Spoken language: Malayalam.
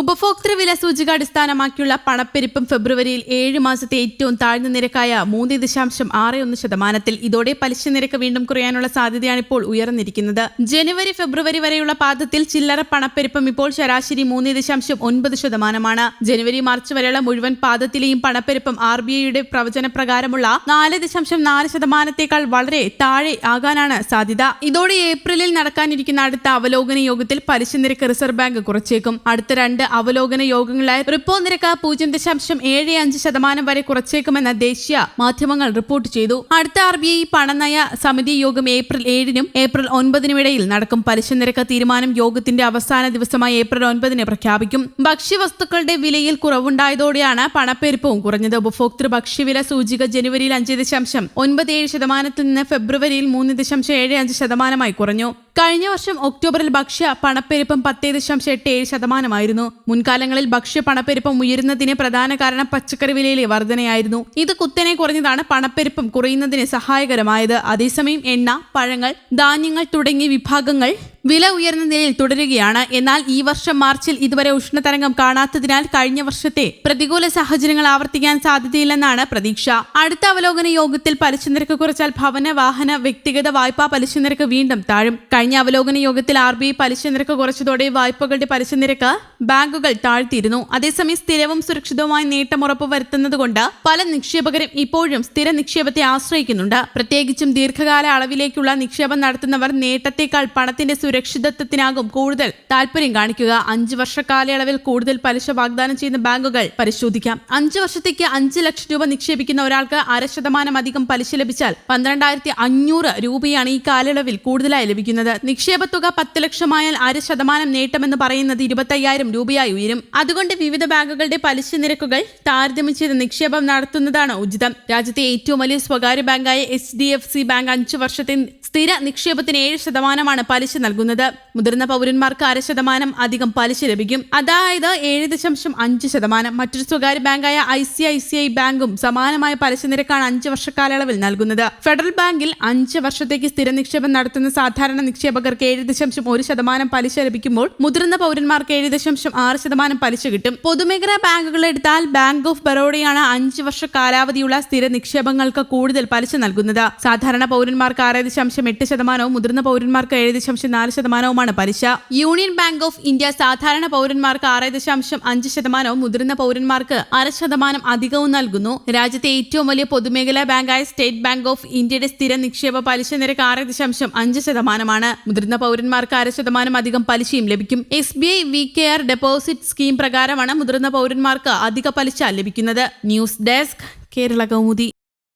ഉപഭോക്തൃ വില സൂചിക അടിസ്ഥാനമാക്കിയുള്ള പണപ്പെരുപ്പം ഫെബ്രുവരിയിൽ ഏഴ് മാസത്തെ ഏറ്റവും താഴ്ന്ന നിരക്കായ മൂന്ന് ദശാംശം ആറ് ഒന്ന് ശതമാനത്തിൽ ഇതോടെ പലിശ നിരക്ക് വീണ്ടും കുറയാനുള്ള സാധ്യതയാണ് ഇപ്പോൾ ഉയർന്നിരിക്കുന്നത്. ജനുവരി ഫെബ്രുവരി വരെയുള്ള പാദത്തിൽ ചില്ലറ പണപ്പെരുപ്പം ഇപ്പോൾ ശരാശരി മൂന്ന് ദശാംശം ഒൻപത് ശതമാനമാണ്. ജനുവരി മാർച്ച് വരെയുള്ള മുഴുവൻ പാദത്തിലെയും പണപ്പെരുപ്പം ആർ ബി ഐയുടെ പ്രവചന പ്രകാരമുള്ള നാല് ദശാംശം നാല് ശതമാനത്തേക്കാൾ വളരെ താഴെ ആകാനാണ് സാധ്യത. ഇതോടെ ഏപ്രിലിൽ നടക്കാനിരിക്കുന്ന അടുത്ത അവലോകന യോഗത്തിൽ പലിശ നിരക്ക് റിസർവ് ബാങ്ക് കുറച്ചേക്കും. അടുത്ത രണ്ട് അവലോകന യോഗങ്ങളായി റിപ്പോ നിരക്ക് പൂജ്യം ദശാംശം ഏഴ് അഞ്ച് ശതമാനം വരെ കുറച്ചേക്കുമെന്ന് ദേശീയ മാധ്യമങ്ങൾ റിപ്പോർട്ട് ചെയ്തു. അടുത്ത ആർ ബി ഐ പണനയ സമിതി യോഗം ഏപ്രിൽ ഏഴിനും ഏപ്രിൽ ഒൻപതിനും ഇടയിൽ നടക്കും. പലിശ നിരക്ക് തീരുമാനം യോഗത്തിന്റെ അവസാന ദിവസമായ ഏപ്രിൽ ഒൻപതിന് പ്രഖ്യാപിക്കും. ഭക്ഷ്യവസ്തുക്കളുടെ വിലയിൽ കുറവുണ്ടായതോടെയാണ് പണപ്പെരുപ്പവും കുറഞ്ഞത്. ഉപഭോക്തൃ ഭക്ഷ്യവില സൂചിക ജനുവരിയിൽ അഞ്ച് ദശാംശം ഒൻപത് ഏഴ് ശതമാനത്തിൽ നിന്ന് ഫെബ്രുവരിയിൽ മൂന്ന് ദശാംശം ഏഴ് അഞ്ച് ശതമാനമായി കുറഞ്ഞു. കഴിഞ്ഞ വർഷം ഒക്ടോബറിൽ ഭക്ഷ്യ പണപ്പെരുപ്പം പത്തേ ദശാംശം എട്ട് ഏഴ് ശതമാനമായിരുന്നു. മുൻകാലങ്ങളിൽ ഭക്ഷ്യ പണപ്പെരുപ്പം ഉയരുന്നതിന് പ്രധാന കാരണം പച്ചക്കറി വിലയിലെ വർധനയായിരുന്നു. ഇത് കുത്തനെ കുറഞ്ഞതാണ് പണപ്പെരുപ്പം കുറയുന്നതിന് സഹായകരമായത്. അതേസമയം എണ്ണ പഴങ്ങൾ ധാന്യങ്ങൾ തുടങ്ങിയ വിഭാഗങ്ങൾ വില ഉയർന്ന നിലയിൽ തുടരുകയാണ്. എന്നാൽ ഈ വർഷം മാർച്ചിൽ ഇതുവരെ ഉഷ്ണതരംഗം കാണാത്തതിനാൽ കഴിഞ്ഞ വർഷത്തെ പ്രതികൂല സാഹചര്യങ്ങൾ ആവർത്തിക്കാൻ സാധ്യതയില്ലെന്നാണ് പ്രതീക്ഷ. അടുത്ത അവലോകന യോഗത്തിൽ പലിശ നിരക്ക് കുറച്ചാൽ ഭവന വാഹന വ്യക്തിഗത വായ്പാ പലിശ നിരക്ക് വീണ്ടും താഴും. കഴിഞ്ഞ അവലോകന യോഗത്തിൽ ആർ ബി ഐ പലിശ നിരക്ക് കുറച്ചതോടെ വായ്പകളുടെ പലിശ നിരക്ക് ബാങ്കുകൾ താഴ്ത്തിയിരുന്നു. അതേസമയം സ്ഥിരവും സുരക്ഷിതവുമായ നേട്ടം ഉറപ്പുവരുത്തുന്നതുകൊണ്ട് പല നിക്ഷേപകരും ഇപ്പോഴും സ്ഥിര നിക്ഷേപത്തെ ആശ്രയിക്കുന്നുണ്ട്. പ്രത്യേകിച്ചും ദീർഘകാല അളവിലേക്കുള്ള നിക്ഷേപം നടത്തുന്നവർ നേട്ടത്തേക്കാൾ പണത്തിന്റെ സുരക്ഷിതത്വത്തിനാകും കൂടുതൽ താല്പര്യം കാണിക്കുക. അഞ്ച് വർഷ കാലയളവിൽ കൂടുതൽ പലിശ വാഗ്ദാനം ചെയ്യുന്ന ബാങ്കുകൾ പരിശോധിക്കാം. അഞ്ച് വർഷത്തേക്ക് അഞ്ച് ലക്ഷം രൂപ നിക്ഷേപിക്കുന്ന ഒരാൾക്ക് അര ശതമാനം അധികം പലിശ ലഭിച്ചാൽ പന്ത്രണ്ടായിരത്തി അഞ്ഞൂറ് രൂപയാണ് ഈ കാലയളവിൽ കൂടുതലായി ലഭിക്കുന്നത്. നിക്ഷേപ തുക പത്ത് ലക്ഷമായാൽ അര ശതമാനം നേട്ടമെന്ന് പറയുന്നത് ഇരുപത്തയ്യായിരം രൂപയായി ഉയരും. അതുകൊണ്ട് വിവിധ ബാങ്കുകളുടെ പലിശ നിരക്കുകൾ താരതമ്യം ചെയ്ത് നിക്ഷേപം നടത്തുന്നതാണ് ഉചിതം. രാജ്യത്തെ ഏറ്റവും വലിയ സ്വകാര്യ ബാങ്കായ H D F C bank അഞ്ചു വർഷത്തെ സ്ഥിര നിക്ഷേപത്തിന് ഏഴ് ശതമാനമാണ് പലിശ നൽകുന്നത്. മുതിർന്ന പൗരന്മാർക്ക് അര ശതമാനം അധികം പലിശ ലഭിക്കും. അതായത് ഏഴ് ദശാംശം അഞ്ച് ശതമാനം. മറ്റൊരു സ്വകാര്യ ബാങ്കായ I C I C I ബാങ്കും സമാനമായ പലിശ നിരക്കാണ് അഞ്ച് വർഷ കാലയളവിൽ നൽകുന്നത്. ഫെഡറൽ ബാങ്കിൽ അഞ്ച് വർഷത്തേക്ക് സ്ഥിര നിക്ഷേപം നടത്തുന്ന സാധാരണ നിക്ഷേപകർക്ക് ഏഴ് ദശാംശം ഒരു ശതമാനം പലിശ ലഭിക്കുമ്പോൾ മുതിർന്ന പൗരന്മാർക്ക് ഏഴ് ദശാംശം ആറ് ശതമാനം പലിശ കിട്ടും. പൊതുമേഖലാ ബാങ്കുകൾ എടുത്താൽ ബാങ്ക് ഓഫ് ബറോഡയാണ് അഞ്ച് വർഷ കാലാവധിയുള്ള സ്ഥിര നിക്ഷേപങ്ങൾക്ക് കൂടുതൽ പലിശ നൽകുന്നത്. സാധാരണ പൗരന്മാർക്ക് ആറ് ദശാംശം എട്ട് ശതമാനവും മുതിർന്ന പൗരന്മാർക്ക് ഏഴ് ദശാംശം നാല് ശതമാനവുമാണ് പലിശ യൂണിയൻ ബാങ്ക് ഓഫ് ഇന്ത്യ സാധാരണ പൗരന്മാർക്ക് ആറ് ദശാംശം അഞ്ച് ശതമാനവും മുതിർന്ന പൗരന്മാർക്ക് അര ശതമാനം അധികവും നൽകുന്നു. രാജ്യത്തെ ഏറ്റവും വലിയ പൊതുമേഖലാ ബാങ്കായ സ്റ്റേറ്റ് ബാങ്ക് ഓഫ് ഇന്ത്യയുടെ സ്ഥിര നിക്ഷേപ പലിശ നിരക്ക് ആറ് ദശാംശം അഞ്ച് ശതമാനമാണ്. മുതിർന്ന പൗരന്മാർക്ക് അര ശതമാനം അധികം പലിശയും ലഭിക്കും. S B I V K R deposit scheme പ്രകാരമാണ് മുതിർന്ന പൗരന്മാർക്ക് അധിക പലിശ ലഭിക്കുന്നത്. News desk Kerala Kaumudi.